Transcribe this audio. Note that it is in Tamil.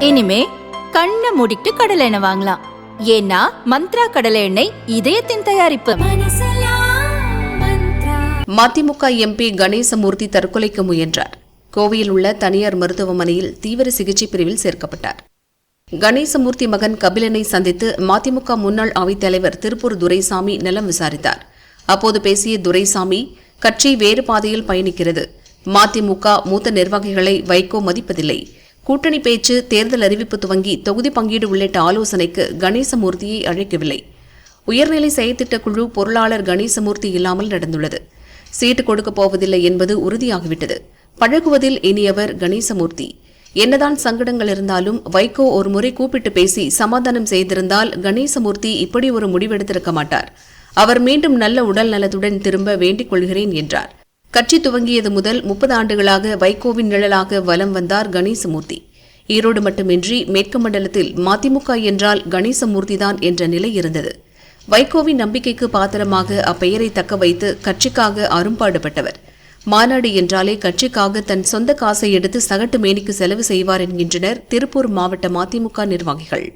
இனிமே கண்ணை மூடிட்டு கடலை எண்ணெய் வாங்கலாம். ஏன்னா மந்த்ரா கடலை எண்ணெய் இதயத்தின் தயாரிப்பு. மதிமுக எம்பி கணேசமூர்த்தி தற்கொலைக்கு முயன்றார். கோவையில் உள்ள தனியார் மருத்துவமனையில் தீவிர சிகிச்சை பிரிவில் சேர்க்கப்பட்டார். கணேசமூர்த்தி மகன் கபிலனை சந்தித்து மதிமுக முன்னாள் அவைத்தலைவர் திருப்பூர் துரைசாமி நலம் விசாரித்தார். அப்போது பேசிய துரைசாமி கட்சி வேறு பாதையில் பயணிக்கிறது. மதிமுக மூத்த நிர்வாகிகளை வைகோ மதிப்பதில்லை. கூட்டணி பேச்சு தேர்தல் அறிவிப்பு துவங்கி தொகுதி பங்கீடு உள்ளிட்ட ஆலோசனைக்கு கணேசமூர்த்தியை அழைக்கவில்லை. உயர்நிலை செயற்திட்ட குழு பொருளாளர் கணேசமூர்த்தி இல்லாமல் நடந்துள்ளது. சீட்டு கொடுக்கப் போவதில்லை என்பது உறுதியாகிவிட்டது. பழகுவதில் இனியவர் கணேசமூர்த்தி. என்னதான் சங்கடங்கள் இருந்தாலும் வைகோ ஒரு முறை கூப்பிட்டு பேசி சமாதானம் செய்திருந்தால் கணேசமூர்த்தி இப்படி ஒரு முடிவெடுத்திருக்க மாட்டார். அவர் மீண்டும் நல்ல உடல் நலத்துடன் திரும்ப வேண்டிக் கொள்கிறேன் என்றார். கட்சி துவங்கியது முதல் முப்பது ஆண்டுகளாக வைகோவின் நிழலாக வலம் வந்தார் கணேசமூர்த்தி. ஈரோடு மட்டுமின்றி மேற்கு மண்டலத்தில் மதிமுக என்றால் கணேசமூர்த்திதான் என்ற நிலை இருந்தது. வைகோவின் நம்பிக்கைக்கு பாத்திரமாக அப்பெயரை தக்க வைத்து கட்சிக்காக அரும்பாடுபட்டவர். மாநாடு என்றாலே கட்சிக்காக தன் சொந்த காசை எடுத்து சகட்டு மேனிக்கு செலவு செய்வார் என்கின்றனர் திருப்பூர் மாவட்ட மதிமுக நிர்வாகிகள்.